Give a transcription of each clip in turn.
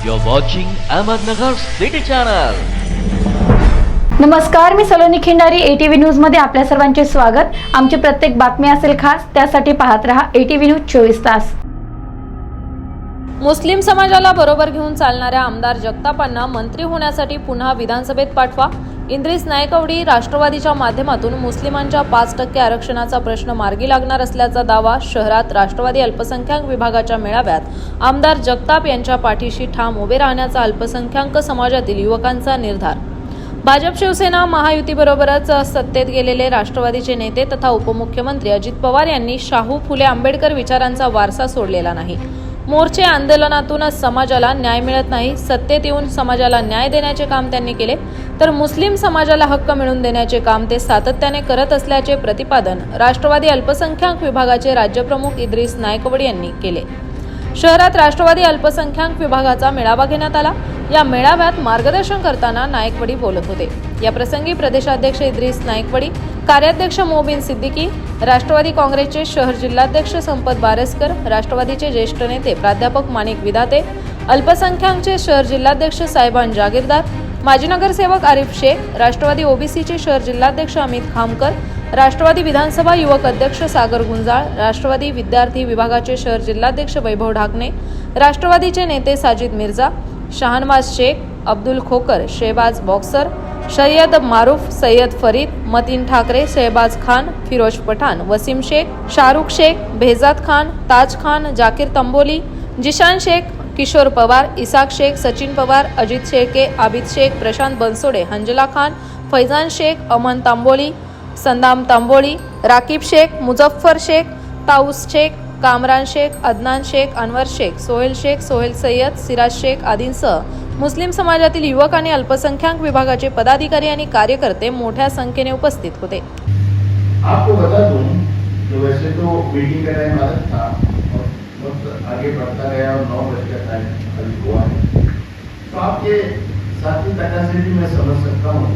You're watching Ahmednagar City Channel. नमस्कार मी सलोनी Khindari ATV न्यूजमध्ये आपल्या सर्वांचे स्वागत आमची प्रत्येक बातमी असेल खास त्यासाठी पाहत रहा एटीव्ही न्यूज चोवीस तास मुस्लिम समाजाला बरोबर घेऊन चालणाऱ्या आमदार जगतापांना मंत्री होण्यासाठी पुन्हा विधानसभेत पाठवा. इंद्रिस नायकवडी राष्ट्रवादीच्या माध्यमातून मुस्लिमांच्या पाच टक्के आरक्षणाचा प्रश्न मार्गी लागणार असल्याचा दावा शहरात राष्ट्रवादी अल्पसंख्याक विभागाच्या मेळाव्यात आमदार जगताप यांच्या पाठीशी ठाम उभे राहण्याचा अल्पसंख्याक समाजातील युवकांचा निर्धार. भाजप शिवसेना महायुतीबरोबरच सत्तेत गेलेले राष्ट्रवादीचे नेते तथा उपमुख्यमंत्री अजित पवार यांनी शाहू फुले आंबेडकर विचारांचा वारसा सोडलेला नाही. मोर्चे आंदोलनातूनच समाजाला न्याय मिळत नाही सत्तेत येऊन समाजाला न्याय देण्याचे काम त्यांनी केले तर मुस्लिम समाजाला हक्क मिळवून देण्याचे काम ते सातत्याने करत असल्याचे प्रतिपादन राष्ट्रवादी अल्पसंख्याक विभागाचे राज्यप्रमुख इद्रिस नायकवडी यांनी केले. शहरात राष्ट्रवादी अल्पसंख्याक विभागाचा मेळावा घेण्यात आला. या मेळाव्यात मार्गदर्शन करताना नायकवडी बोलत होते. या प्रसंगी प्रदेशाध्यक्ष इद्रिस नायकवडी कार्याध्यक्ष मोबिन सिद्दीकी राष्ट्रवादी काँग्रेसचे शहर जिल्हाध्यक्ष संपत बारसकर राष्ट्रवादीचे ज्येष्ठ नेते प्राध्यापक माणिक विधाते अल्पसंख्याकचे शहर जिल्हाध्यक्ष साहेबान जागीरदार माजी नगरसेवक आरिफ शेख राष्ट्रवादी ओबीसीचे शहर जिल्हाध्यक्ष अमित खामकर राष्ट्रवादी विधानसभा युवक अध्यक्ष सागर गुंजाळ राष्ट्रवादी विद्यार्थी विभागाचे शहर जिल्हाध्यक्ष वैभव ढाकणे राष्ट्रवादीचे नेते साजिद मिर्झा शहानवाज शेख अब्दुल खोकर शेहबाज बॉक्सर सय्यद मारूफ सय्यद फरीद मतीन ठाकरे शहबाज खान फिरोज पठाण वसीम शेख शाहरुख शेख बेहजाद खान ताज खान जाकीर तंबोली जिशान शेख किशोर पवार इसाक शेख सचिन पवार अजित शेळके आबिद शेख प्रशांत बनसोडे हंजला खान फैजान शेख अमन तांबोली संदाम तांबोळी राकीब शेख मुझफ्फर शेख ताऊस शेख कामरान शेख अदनान शेख अनवर शेख सोहेल शेख सोहेल सय्यद सिराज शेख आदींसह मुस्लिम समाजातील युवक आणि अल्पसंख्याक विभागाचे पदाधिकारी आणि कार्यकर्ते मोठ्या संख्येने उपस्थित होते. आपको बता दूं कि वैसे तो मीटिंग का टाइम अलग था और वक्त आगे बढ़ता गया और नौ बज का टाइम अभी हुआ है। तो आपके साथी तकाजे भी मैं समझ सकता हूँ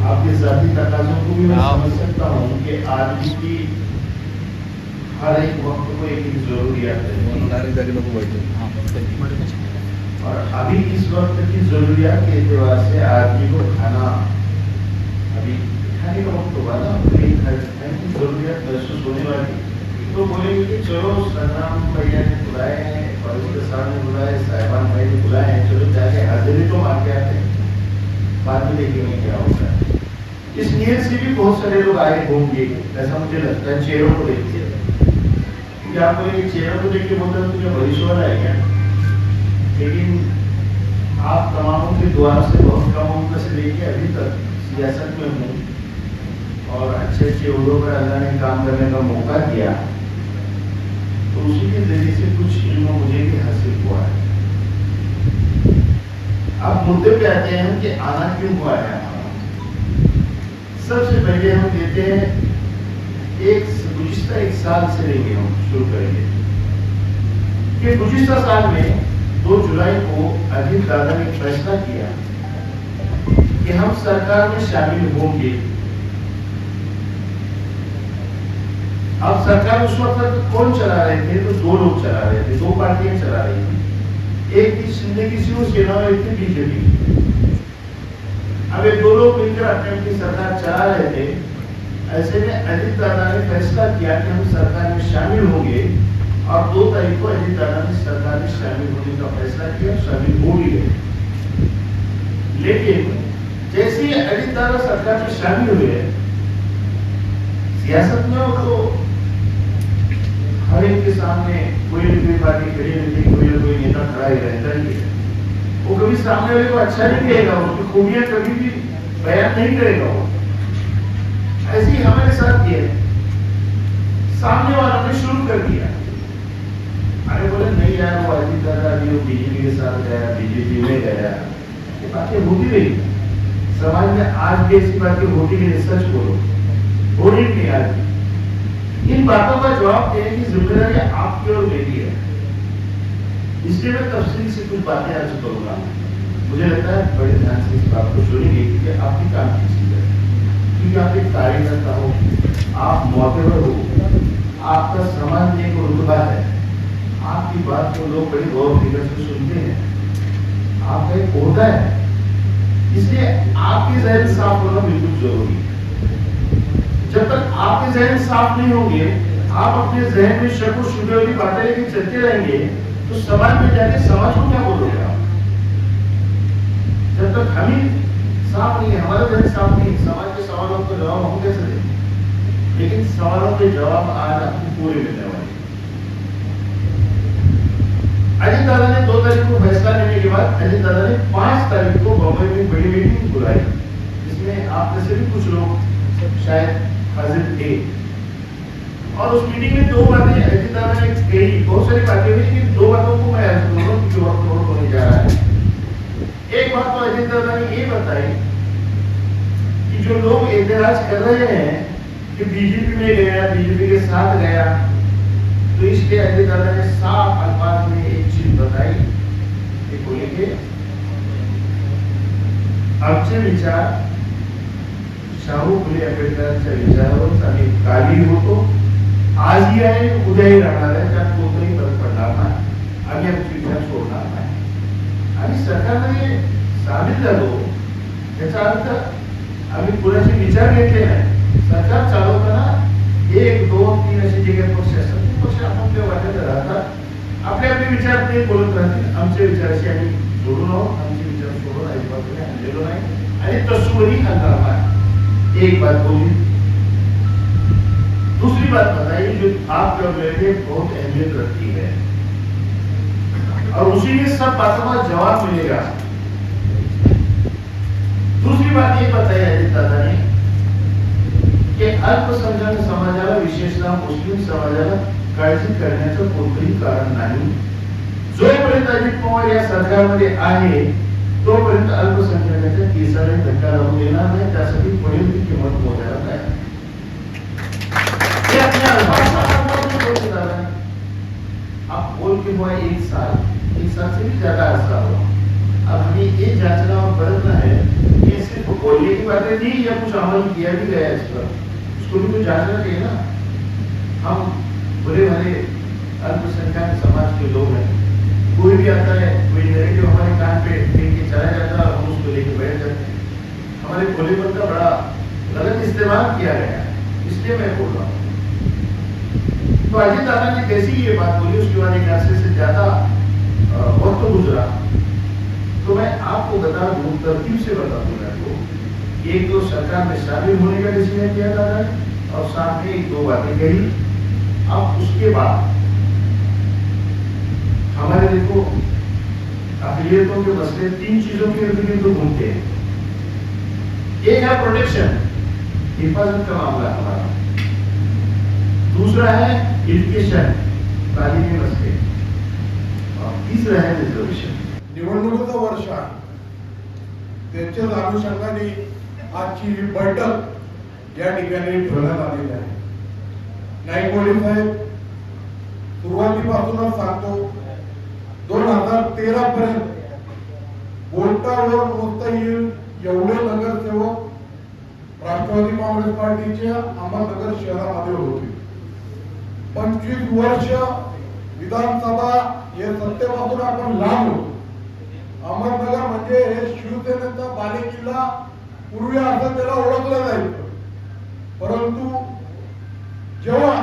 आपके साथी तकाजों को भी मैं समझ सकता हूँ कि आदमी की हर एक वक्त को एक जरूरियात है। और अभी इस वक्त की जरूरियात के एतबार से आदमी को खाना अभी खाने का वक्त होगा ना अभी खाने की जरूरियात महसूस होने वाली तो बोलेंगे कि चलो सन्नाम भैया ने बुलाए हैं फरूख साहब ने बुलाए साहिबान भाई ने बुलाए हैं चलो जाके हाजिरी तो मार के आते हैं। बाद में देखेंगे क्या होता है। इस नीयत से भी बहुत सारे लोग आए होंगे, ऐसा मुझे लगता है, चेहरों को देख के। क्योंकि आप बोलेंगे चेहरों को देख के बोलते हैं तुझे बड़ी वाला है क्या लेकिन आप तमामों के द्वार से बहुत कम उम्र से लेके अभी तक सियासत में हूँ, और अच्छे अच्छे उद्योगों पर अल्लाह ने काम करने का मौका दिया तो उसी के ज़रिए से कुछ इल्म मुझे भी हासिल हुआ है। अब मुद्दे पे आते हैं कि आना क्यों हुआ है? सबसे पहले हम देते हैं, एक गुजश्ता एक साल से लेंगे हम शुरू करेंगे। कि गुजश्ता साल में दो जुलाई को अजीत दादा ने फैसला किया कि हम सरकार में शामिल होंगे। अब सरकार उस वक्त तक कौन चला रहे थे? तो दो लोग चला रहे थे, दो पार्टियाँ चला रही थी। एक थी शिंदे की शिवसेना और एक थी बीजेपी अब ये दो लोग मिलकर अपने अपनी सरकार चला रहे थे, ऐसे में अजित दादा ने फैसला किया कि हम सरकार में शामिल होंगे और दो तारीख को अजित दादा ने सरकार में शामिल होने का फैसला किया, शामिल हो भी गए। लेकिन जैसे ही अजित दादा सरकार में शामिल हुए, सियासत में वो तो हर एक के सामने कोई कोई पार्टी खड़ी रहती, कोई न कोई नेता खड़ा ही रहता ही है। वो कभी सामने वाले को अच्छा नहीं कहेगा उसकी खूबियाँ कभी भी बयान नहीं करेगा वो। ऐसे ही हमारे साथ किया सामने वालों ने शुरू कर दिया। अरे बोले, नहीं यार, वो अजीत दादा अभी वो बीजेपी के साथ गया, बीजेपी में गया। ये बातें होती रही। समाज में आज भी ऐसी बातें होती नहीं सच बोलो। हो रही नहीं आज इन बातों का जवाब देने की ज़िम्मेदारी आपकी और मेरी है। इसलिए मैं तफसील से कुछ बातें आज करूँगा। मुझे लगता है बड़े ध्यान से इस बात को सुनेंगे क्योंकि आपकी काम की चीज़ है। क्योंकि आप एक कार्यकर्ता हो, आप मोहबर हो, आपका समाज में एक रुतबा है। आपकी बात को लोग बड़ी गौर फ़िक्र से सुनते हैं। आपका एक होता है। इसलिए आपके जहन साफ़ होना बिल्कुल ज़रूरी है। जब तक आपके जहन साफ़ नहीं होंगे, आप अपने जहन में शक और शुभे वाली बातें लेके चलते रहेंगे तो समाज में जाके समाज को क्या बोलोगे आप जब तक हम ही साफ़ नहीं है, हमारा जहन साफ़ नहीं समाज के सवालों का जवाब हम कैसे देंगे? लेकिन सवालों के जवाब आज आपको पूरे मिलने वाले। अजित दादा ने दो तारीख को फैसला लेने के बाद अजित दादा ने पाँच तारीख को बम्बई में बड़ी मीटिंग बुलाई, जिसमें आप में से भी कुछ लोग शायद हाजिर थे। और उस मीटिंग में दो बातें अजित दादा ने कही बहुत सारी बातें हुई, लेकिन दो बातों को मैं आज बोल क्योंकि वक्त बहुत होने जा रहा है। एक बात तो अजित दादा ने ये बताई कि जो लोग एतराज़ कर रहे हैं कि बीजेपी में गया बीजेपी के साथ गया तो इसलिए अजय दादा ने साफ़ अल्फाज में एक चीज़ बताई कि बोले कि आमचे विचार, शाहू फुले आंबेडकरांच्या विचारावर आम्ही काली होतो आजही आहे उद्याही राहणार आहे त्यात कोणताही फरक पडणार नाही आम्ही आमचे विचार सोडणार नाही आणि सरकारने सामील झालो याचा अर्थ आम्ही कुणाचे विचार घेतले नाही सरकार चालवताना एक दोन तीन असे जे काही पक्ष असतात ते पक्ष आपापल्या वाटेत राहतात आपले आपले विचार ते बोलत राहतील आमच्या विचाराशी आम्ही जोडून आहोत आमचे विचार सोडून अजिबात आणलेलो नाही आणि तसवरी हलणार नाही एक बात बोली। दूसरी बात बताइए, जो आप कर रहे थे, बहुत अहमियत रखती है। और उसी में सब बातों का जवाब मिलेगा। दूसरी बात ये बताई अजित दादा ने की अल्पसंख्याक समाजाला, विशेषतः मुस्लिम समाजाला, काळजी करण्याचं कोणतंही कारण नाही. जोपर्यंत अजित पवार या सरकारमध्ये आहे, तोपर्यंत अल्पसंख्याकाच्या केसाला धक्का लागू देणार नाही. त्यासाठी पुढील किंमत मोजायला तयार आहे. ये अपने अल्फाज में आप बोल के हुआ एक साल एक साल से भी ज़्यादा अरसा हुआ अब हमें ये जांचना और परखना है कि सिर्फ़ बोलने की बातें थी या कुछ अमल किया भी गया इस पर उसको भी तो जांचना चाहिए ना हम बुरे भले अल्पसंख्यक समाज के लोग हैं कोई भी आता है कोई नेगेटिव हमारे कान पे फेंक के चला जाता है हम उसको लेके बैठ जाते हैं हमारे भोलेपन का बड़ा गलत इस्तेमाल किया गया इसलिए मैं बोल रहा हूँ तो अजित दादा ने जैसे ही ये बात बोली? उसके बाद एक अरसे से ज़्यादा वक्त गुजरा तो मैं आपको बता दूँ तरतीब से बता दूँ मैं आपको, एक तो सरकार में शामिल होने का डिसीज़न किया दादा ने, और साथ में एक दो बातें कही। अब उसके बाद हमारे देखो अकलियतों के मसले तीन चीज़ों के इर्द गिर्द घूमते हैं। एक है प्रोटेक्शन हिफाजत का मामला हमारा। दूसरा है एजुकेशन तालीमी रस्ते और तीसरा है रिजर्वेशन। निवडणुकीचं वर्ष आहे. त्याच्याच अनुषंगाने आजची ही बैठक या ठिकाणी ठेवण्यात आलेली आहे. नाईकवाडी साहेब सुरुवातीपासूनच सांगतो दोन हजार तेरा पर्यंत बोलतावर मोजता येईल एवढे नगरसेवक राष्ट्रवादी काँग्रेस पार्टीच्या अहमदनगर शहरामध्ये होते. पंचवीस वर्ष विधानसभा हे सत्तेपासून आपण लांब होतो अहमदनगर म्हणजे हे शिवसेनेचा बालेकिल्ला पूर्वी असं त्याला ओळखलं जायचं. परंतु जेव्हा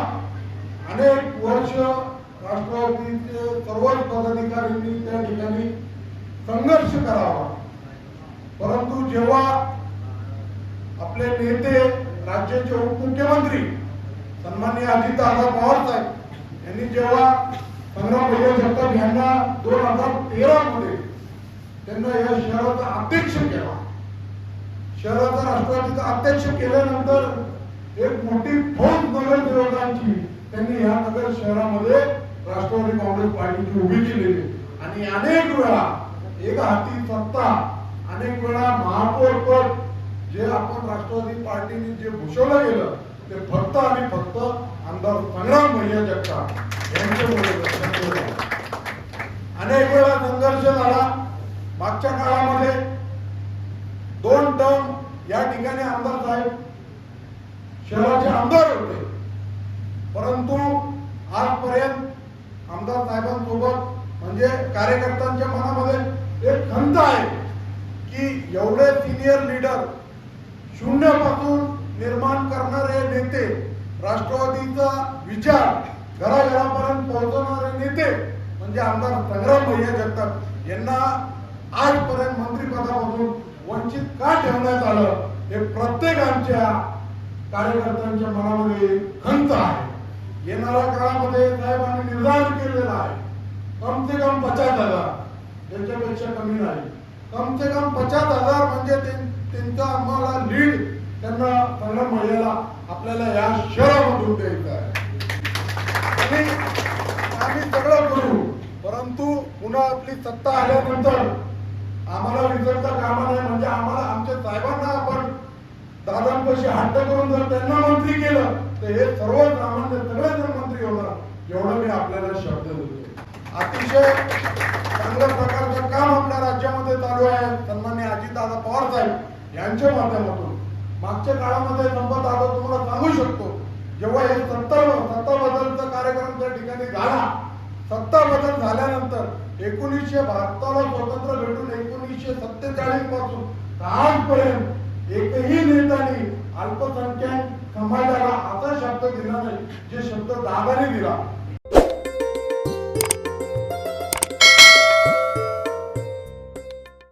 अनेक वर्ष राष्ट्रवादीचे सर्वच पदाधिकाऱ्यांनी त्या ठिकाणी संघर्ष करावा. परंतु जेव्हा आपले नेते राज्याचे उपमुख्यमंत्री सन्माननीय अजितदादा पवार साहेब यांनी जेव्हा पंधरा पहिले जगताप यांना दोन हजार तेरा मध्ये त्यांना या शहराचा अध्यक्ष केला. शहराचा राष्ट्रवादीचा अध्यक्ष केल्यानंतर एक मोठी फौज नगरसेवकांची त्यांनी या नगर शहरामध्ये राष्ट्रवादी काँग्रेस पार्टीची उभी केलेली. आणि अनेक वेळा एक हाती सत्ता अनेक वेळा महापौर पद जे आपण राष्ट्रवादी पार्टीने जे भूषवलं गेलं ते फक्त आणि फक्त आमदार संग्राम भैया जगताप यांच्यामुळे अनेक वेळा संघर्ष झाला. मागच्या काळामध्ये दोन टर्म या ठिकाणी आमदार साहेब शहराचे आमदार होते. परंतु आजपर्यंत आमदार साहेबांसोबत म्हणजे कार्यकर्त्यांच्या मनामध्ये एक खंत आहे की एवढे सिनियर लीडर शून्यापासून निर्माण करणारे नेते राष्ट्रवादीचा विचार घराघरापर्यंत पोहोचवणारे नेते म्हणजे आमदार संग्राम भैया जगताप यांना आजपर्यंत मंत्रिपदामधून वंचित का ठेवण्यात आलं? हे प्रत्येकांच्या कार्यकर्त्यांच्या मनामध्ये खंत आहे. येणाऱ्या काळामध्ये साहेबांनी निर्धार केलेला आहे. कम से कम पचास हजार. त्याच्यापेक्षा कमी नाही. कम से कम पचास हजार म्हणजे त्यांचा आम्हाला लीड त्यांना संग्राम महिलेला आपल्याला या शहरामधून द्यायचं आहे. आणि आम्ही सगळं करू परंतु पुन्हा आपली सत्ता आल्यानंतर आम्हाला विसरता कामा नाही म्हणजे आम्हाला आमच्या साहेबांना आपण दादांपाशी हट्ट करून जर त्यांना मंत्री केलं तर हे सर्व सामान्य सगळे जण मंत्री होणार एवढं मी आपल्याला शब्द देतो. अतिशय चांगल्या प्रकारचं काम आपल्या राज्यामध्ये चालू आहे. सन्मान्य अजितदादा पवार साहेब यांच्या माध्यमातून मागच्या काळामध्ये नंबर दादा तुम्हाला सांगू शकतो. जेव्हा हे सत्ता सत्ता बदलचा कार्यक्रम त्या ठिकाणी झाला सत्ता बदल झाल्यानंतर एकोणीसशे भारताला स्वातंत्र्य भेटून एकोणीसशे सत्तेचाळीसपासून आजपर्यंत एकही नेत्याने अल्पसंख्याक समाजाला असा शब्द दिला नाही जे शब्द दादाने दिला.